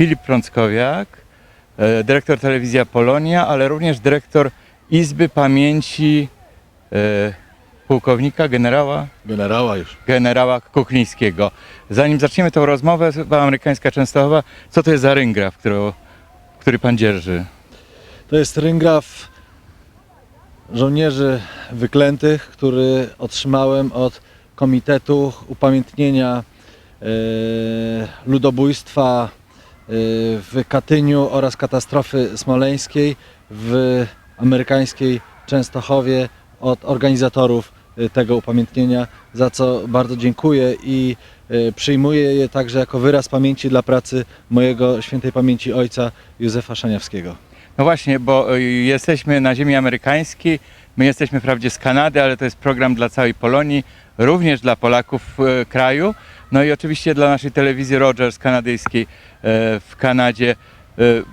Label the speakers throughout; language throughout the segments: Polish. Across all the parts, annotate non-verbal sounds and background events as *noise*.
Speaker 1: Filip Prąckowiak, e, dyrektor telewizja Polonia, ale również dyrektor Izby Pamięci e, pułkownika, generała,
Speaker 2: Generała już.
Speaker 1: generała Kuklińskiego. Zanim zaczniemy tę rozmowę, chyba amerykańska Częstochowa, co to jest za ryngraf, którą, który pan dzierży?
Speaker 2: To jest ryngraf żołnierzy wyklętych, który otrzymałem od Komitetu Upamiętnienia e, ludobójstwa w Katyniu oraz katastrofy smoleńskiej w amerykańskiej Częstochowie od organizatorów e, tego upamiętnienia, za co bardzo dziękuję i e, przyjmuję je także jako wyraz pamięci dla pracy mojego świętej pamięci ojca Józefa Szaniawskiego.
Speaker 1: No właśnie, bo y, jesteśmy na ziemi amerykańskiej, my jesteśmy wprawdzie z Kanady, ale to jest program dla całej Polonii, również dla Polaków y, kraju, no i oczywiście dla naszej telewizji Rogers kanadyjskiej y, w Kanadzie. Y,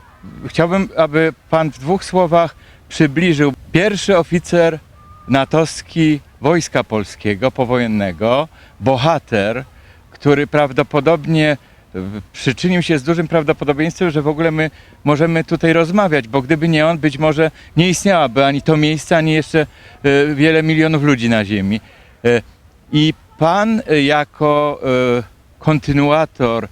Speaker 1: Chciałbym, aby pan w dwóch słowach przybliżył pierwszy oficer natowski Wojska Polskiego powojennego, bohater, który prawdopodobnie w- przyczynił się z dużym prawdopodobieństwem, że w ogóle my możemy tutaj rozmawiać, bo gdyby nie on, być może nie istniałaby ani to miejsce, ani jeszcze e, wiele milionów ludzi na Ziemi. I pan e, jako e, kontynuator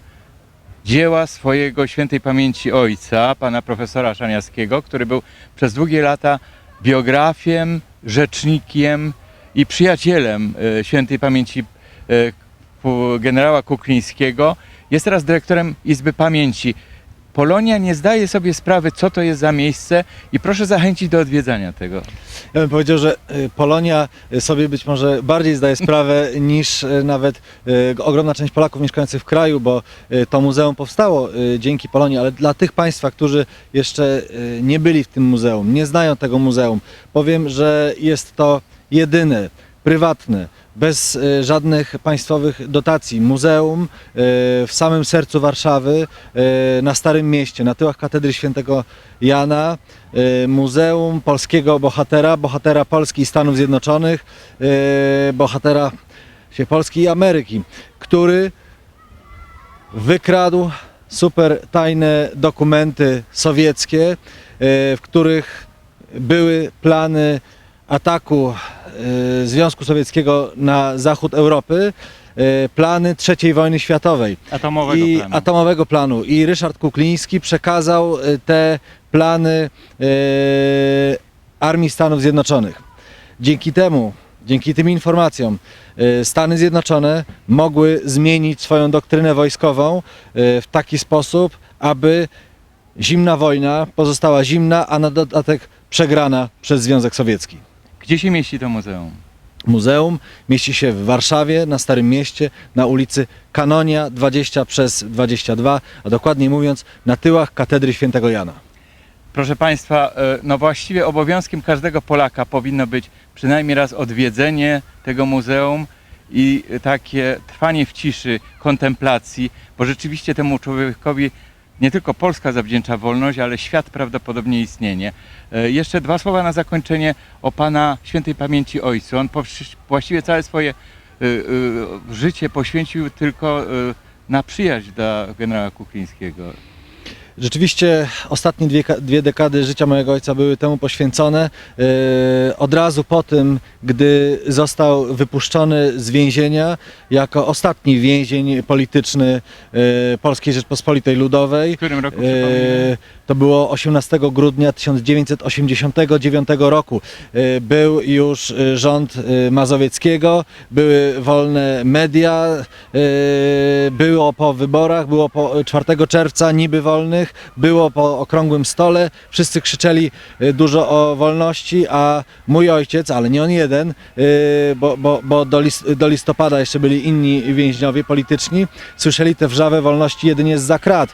Speaker 1: dzieła swojego świętej pamięci ojca, pana profesora Szaniawskiego, który był przez długie lata biografiem, rzecznikiem i przyjacielem e, świętej pamięci generała Kuklińskiego, jest teraz dyrektorem Izby Pamięci. Polonia nie zdaje sobie sprawy, co to jest za miejsce i proszę zachęcić do odwiedzania tego.
Speaker 2: Ja bym powiedział, że y, Polonia y, sobie być może bardziej zdaje sprawę *laughs* niż y, nawet y, ogromna część Polaków mieszkających w kraju, bo y, to muzeum powstało y, dzięki Polonii, ale dla tych Państwa, którzy jeszcze y, nie byli w tym muzeum, nie znają tego muzeum, powiem, że jest to jedyne, prywatne, bez y, żadnych państwowych dotacji. Muzeum y, w samym sercu Warszawy, y, na Starym Mieście, na tyłach katedry świętego Jana, Muzeum Polskiego Bohatera, bohatera Polski i Stanów Zjednoczonych, bohatera Polski i Ameryki, który wykradł super tajne dokumenty sowieckie, w których były plany ataku y, Związku Sowieckiego na zachód Europy, y, plany III wojny światowej
Speaker 1: Atomowego
Speaker 2: i
Speaker 1: planu.
Speaker 2: atomowego planu. I Ryszard Kukliński przekazał y, te plany Armii Stanów Zjednoczonych. Dzięki temu, dzięki tym informacjom, Stany Zjednoczone mogły zmienić swoją doktrynę wojskową w taki sposób, aby zimna wojna pozostała zimna, a na dodatek przegrana przez Związek Sowiecki.
Speaker 1: Gdzie się mieści to muzeum?
Speaker 2: Muzeum mieści się w Warszawie, na Starym Mieście, na ulicy Kanonia 20 przez 22, a dokładniej mówiąc na tyłach katedry świętego Jana.
Speaker 1: Proszę Państwa, e, no właściwie obowiązkiem każdego Polaka powinno być przynajmniej raz odwiedzenie tego muzeum i takie trwanie w ciszy, kontemplacji, bo rzeczywiście temu człowiekowi nie tylko Polska zawdzięcza wolność, ale świat prawdopodobnie istnienie. E, Jeszcze dwa słowa na zakończenie o Pana świętej pamięci ojcu. On właściwie całe swoje e, e, życie poświęcił tylko na przyjaźń dla generała Kuklińskiego.
Speaker 2: Rzeczywiście ostatnie dwie, dwie dekady życia mojego ojca były temu poświęcone. Yy, od razu po tym, gdy został wypuszczony z więzienia jako ostatni więzień polityczny yy, Polskiej Rzeczpospolitej Ludowej,
Speaker 1: W którym roku przypomnę?
Speaker 2: To było 18 grudnia 1989 roku. E, Był już e, rząd e, Mazowieckiego, były wolne media, było po wyborach, było po 4 czerwca niby wolnych, było po okrągłym stole, wszyscy krzyczeli dużo o wolności, a mój ojciec, ale nie on jeden, bo, bo, bo do, lis, do listopada jeszcze byli inni więźniowie polityczni, słyszeli tę wrzawę wolności jedynie z zakrat,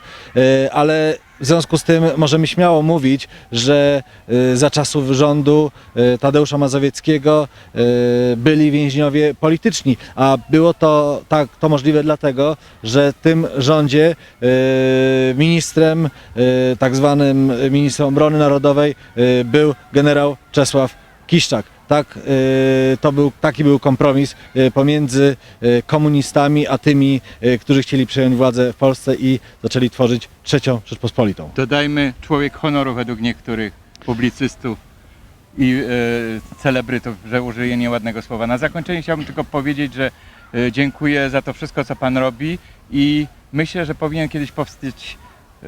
Speaker 2: ale w związku z tym możemy śmiało mówić, że y, za czasów rządu y, Tadeusza Mazowieckiego y, byli więźniowie polityczni, a było to tak to możliwe dlatego, że w tym rządzie ministrem, tak zwanym ministrem obrony narodowej był generał Czesław Kiszczak. Tak, y, to był, taki był kompromis y, pomiędzy y, komunistami, a tymi, którzy chcieli przejąć władzę w Polsce i zaczęli tworzyć trzecią Rzeczpospolitą.
Speaker 1: Dodajmy człowiek honoru według niektórych publicystów i e, celebrytów, że użyję nieładnego słowa. Na zakończenie chciałbym tylko powiedzieć, że e, dziękuję za to wszystko, co Pan robi i myślę, że powinien kiedyś powstać e,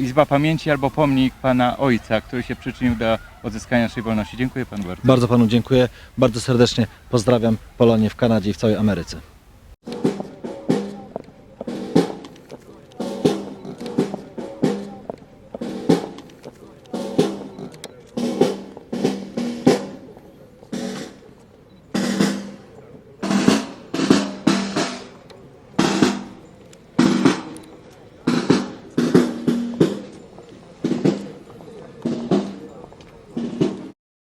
Speaker 1: Izba Pamięci albo pomnik Pana Ojca, który się przyczynił do odzyskania naszej wolności. Dziękuję Panu bardzo.
Speaker 2: Bardzo panu dziękuję, bardzo serdecznie pozdrawiam Polonię w Kanadzie i w całej Ameryce.